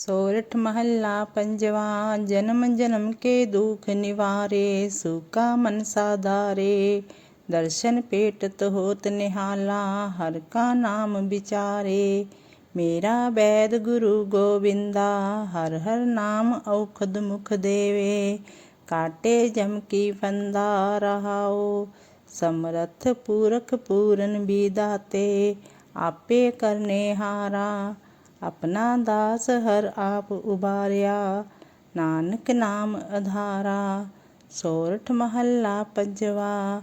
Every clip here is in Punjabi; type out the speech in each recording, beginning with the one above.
ਸੋਰਠ ਮਹੱਲਾ ਪੰਜਵਾ, ਜਨਮ ਜਨਮ ਕੇ ਦੁਖ ਨਿਵਾਰੇ, ਸੁਕਾ ਮਨ ਸਾਧਾਰੇ। ਦਰਸ਼ਨ ਪੇਟਤ ਹੋਤ ਨਿਹਾਲਾ, ਹਰ ਕਾ ਨਾਮ ਵਿਚਾਰੇ। ਮੇਰਾ ਬੈਦ ਗੁਰੂ ਗੋਬਿੰਦਾ, ਹਰ ਹਰ ਨਾਮ ਔਖਦ ਮੁਖ ਦੇਵੇ। ਕਾਟੇ ਜਮ ਕੀ ਫੰਦਾ ਰਹਾਓ, ਸਮਰਥ ਪੂਰਖ ਪੂਰਨ ਵਿਦਾਤੇ ਆਪੇ ਕਰਨੇ ਹਾਰਾ ਆਪਣਾ ਦਾਸ ਹਰ ਆਪ ਉਬਾਰਿਆ। ਨਾਨਕ ਨਾਮ ਅਧਾਰਾ, ਸੋਰਠ ਮਹੱਲਾ ਪੰਜਵਾ।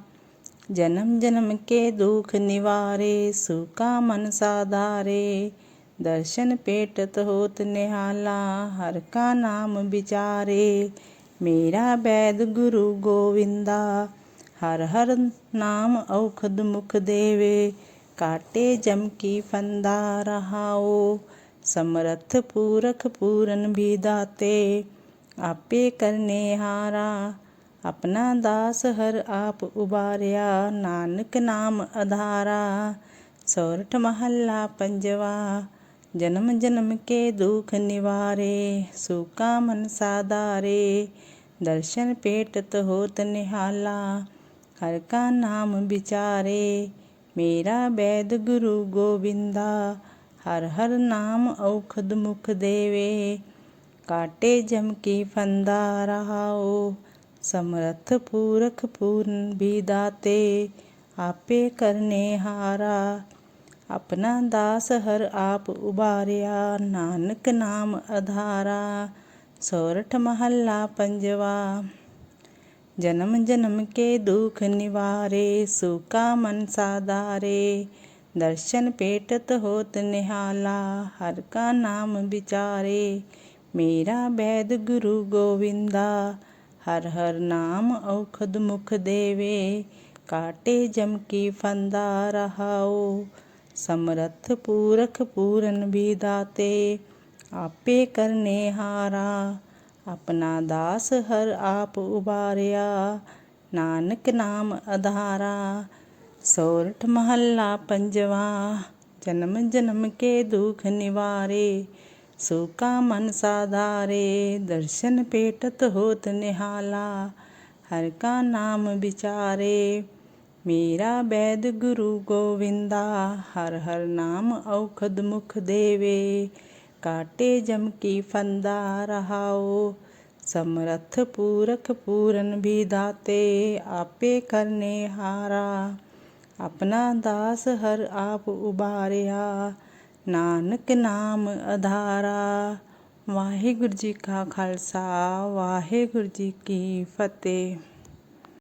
ਜਨਮ ਜਨਮ ਕੇ ਦੁਖ ਨਿਵਾਰੇ, ਸੁਕਾ ਮਨ ਸਾਧਾਰੇ। ਦਰਸ਼ਨ ਪੇਟਤ ਹੋਤ ਨਿਹਾਲਾ, ਹਰ ਕਾ ਨਾਮ ਵਿਚਾਰੇ। ਮੇਰਾ ਬੈਦ ਗੁਰੂ ਗੋਵਿੰਦਾ, ਹਰ ਹਰ ਨਾਮ ਔਖਦ ਮੁਖ ਦੇਵੇ। ਕਾਟੇ ਜਮ ਕੀ ਫੰਦਾ ਰਹਾਓ ਸਮਰਥ ਪੂਰਖ ਪੂਰਨ ਵਿਦਾਤੇ ਆਪੇ ਕਰਨੇ ਹਾਰਾ। ਆਪਣਾ ਦਾਸ ਹਰ ਆਪ ਉਬਾਰਿਆ, ਨਾਨਕ ਨਾਮ ਅਧਾਰਾ। ਸੋਰਠ ਮਹੱਲਾ ਪੰਜਵਾ, ਜਨਮ ਜਨਮ ਕੇ ਦੁਖ ਨਿਵਾਰੇ, ਸੁਕਾ ਮਨ ਸਾਧਾਰੇ। ਦਰਸ਼ਨ ਪੇਟਤ ਹੋਤ ਨਿਹਾਲਾ, ਹਰ ਕਾ ਨਾਮ ਵਿਚਾਰੇ। ਮੇਰਾ ਬੈਦ ਗੁਰੂ ਗੋਬਿੰਦਾ ਹਰ ਹਰ ਨਾਮ ਔਖਦ ਮੁਖ ਦੇਵੇ। ਕਾਟੇ ਜਮ ਕੀ ਫੰਦਾ ਰਹਾਓ ਸਮਰਥ ਪੂਰਖ ਪੂਰਨ ਵਿਦਾਤੇ ਆਪੇ ਕਰਨੇ ਹਾਰਾ। ਆਪਣਾ ਦਾਸ ਹਰ ਆਪ ਉਬਾਰਿਆ ਨਾਨਕ ਨਾਮ ਅਧਾਰਾ, ਸੋਰਠ ਮਹੱਲਾ ਪੰਜਵਾ। ਜਨਮ ਜਨਮ ਕੇ ਦੁਖ ਨਿਵਾਰੇ, ਸੁਕਾ ਮਨ ਸਾਧਾਰੇ ਦਰਸ਼ਨ ਪੇਟਤ ਹੋਤ ਨਿਹਾਲਾ, ਹਰ ਕਾ ਨਾਮ ਵਿਚਾਰੇ। ਮੇਰਾ ਬੈਦ ਗੁਰੂ ਗੋਵਿੰਦਾ, ਹਰ ਹਰ ਨਾਮ ਔਖਦ ਮੁਖ ਦੇਵੇ। ਕਾਟੇ ਜਮ ਕੀ ਫੰਦਾ ਰਹਾਓ ਸਮਰਥ ਪੂਰਖ ਪੂਰਨ ਵਿਦਾਤੇ ਆਪੇ ਕਰਨੇ ਹਾਰਾ, ਆਪਣਾ ਦਾਸ ਹਰ ਆਪ ਉਬਾਰਿਆ। ਨਾਨਕ ਨਾਮ ਅਧਾਰਾ ਆਧਾਰਾ ਸੋਰਠ ਮਹੱਲਾ ਪੰਜਵਾ, ਜਨਮ ਜਨਮ ਕੇ ਦੁਖ ਨਿਵਾਰੇ, ਸੁਕਾ ਮਨ ਸਾਧਾਰੇ, ਦਰਸ਼ਨ ਪੇਟਤ ਹੋਤ ਨਿਹਾਲਾ, ਹਰ ਕਾ ਨਾਮ ਵਿਚਾਰੇ। ਮੇਰਾ ਬੈਦ ਗੁਰੂ ਗੋਵਿੰਦਾ, ਹਰ ਹਰ ਨਾਮ ਔਖਦ ਮੁਖ ਦੇਵੇ। ਕਾਟੇ ਜਮ ਕੀ ਫੰਦਾ ਰਹਾਓ, ਸਮਰਥ ਪੂਰਖ ਪੂਰਨ ਵਿਦਾਤੇ ਆਪੇ ਕਰਨੇ ਹਾਰਾ। ਆਪਣਾ ਦਾਸ ਹਰ ਆਪ ਉਬਾਰਿਆ ਨਾਨਕ ਨਾਮ ਆਧਾਰਾ ਵਾਹਿਗੁਰੂ ਜੀ ਕਾ ਖਾਲਸਾ, ਵਾਹਿਗੁਰੂ ਜੀ ਕੀ ਫਤਿਹ।